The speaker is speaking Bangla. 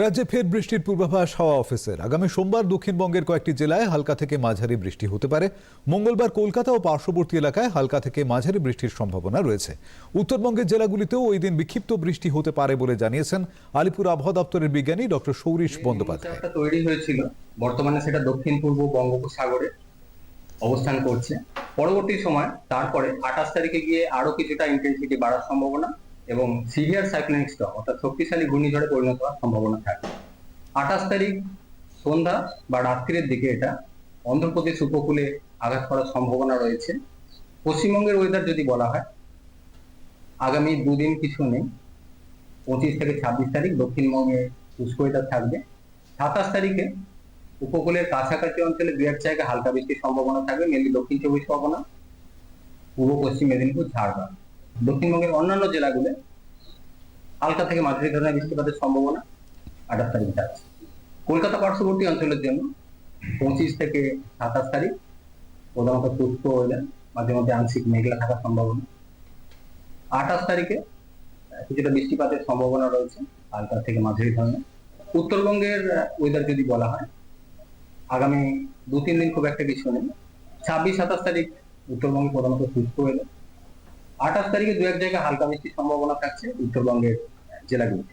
রাজ্যে ফের বৃষ্টির পূর্বাভাস হাওয়া অফিসের। আগামী সোমবার দক্ষিণবঙ্গের কয়েকটি জেলায় হালকা থেকে মাঝারি বৃষ্টি হতে পারে। মঙ্গলবার কলকাতা ও পার্শ্ববর্তী এলাকায় হালকা থেকে মাঝারি বৃষ্টির সম্ভাবনা রয়েছে। উত্তরবঙ্গের জেলাগুলিতেও ওই দিন বিক্ষিপ্ত বৃষ্টি হতে পারে বলে জানিয়েছেন আলিপুর আবহাওয়া দপ্তরের বিজ্ঞানী ডক্টর সৌরিশ বন্দ্যোপাধ্যায়। তৈরি হয়েছিল। বর্তমানে সেটা দক্ষিণ পূর্ব বঙ্গোপসাগরে অবস্থান করছে। পরবর্তী সময় তারপরে আঠাশ তারিখে গিয়ে আরও কিছুটা ইন্টেন্সিটি বাড়ার সম্ভাবনা। এবং সিভিয়ার সাইক্লোনিক স্টর্ম অর্থাৎ শক্তিশালী ঘূর্ণিঝড়ে পরিণত হওয়ার সম্ভাবনা থাকে। আঠাশ তারিখ সন্ধ্যা বা রাত্রির দিকে এটা অন্ধ্রপ্রদেশ উপকূলে আঘাত করার সম্ভাবনা রয়েছে। পশ্চিমবঙ্গের ওয়েদার যদি বলা হয়, আগামী দুদিন কিছু নেই। পঁচিশ থেকে ছাব্বিশ তারিখ দক্ষিণবঙ্গে শুষ্ক ওয়েদার থাকবে। সাতাশ তারিখে উপকূলের কাছাকাছি অঞ্চলে দু এক জায়গায় হালকা বৃষ্টির সম্ভাবনা থাকবে মেনলি দক্ষিণ চব্বিশ পরগনা, পূর্ব পশ্চিম মেদিনীপুর, ঝাড়গ্রাম। দক্ষিণবঙ্গের অন্যান্য জেলাগুলো হালকা থেকে মাঝারি ধরনের বৃষ্টিপাতের সম্ভাবনা আঠাশ তারিখ থাকছে কলকাতা পার্শ্ববর্তী অঞ্চলের জন্য পঁচিশ থেকে সাতাশ তারিখ প্রধানত শুষ্ক ওয়েদার মাঝে মধ্যে আংশিক মেঘলা থাকার সম্ভাবনা। আঠাশ তারিখে কিছুটা বৃষ্টিপাতের সম্ভাবনা রয়েছে, হালকা থেকে মাঝারি ধরনের। উত্তরবঙ্গের ওয়েদার যদি বলা হয়, আগামী দু তিন দিন খুব একটা কিছু নেই। ছাব্বিশ, সাতাশ তারিখ উত্তরবঙ্গে প্রধানত শুষ্ক ওয়েদার আঠাশ তারিখে দু এক জায়গায় হালকা বৃষ্টির সম্ভাবনা থাকছে উত্তরবঙ্গের জেলাগুলিতে।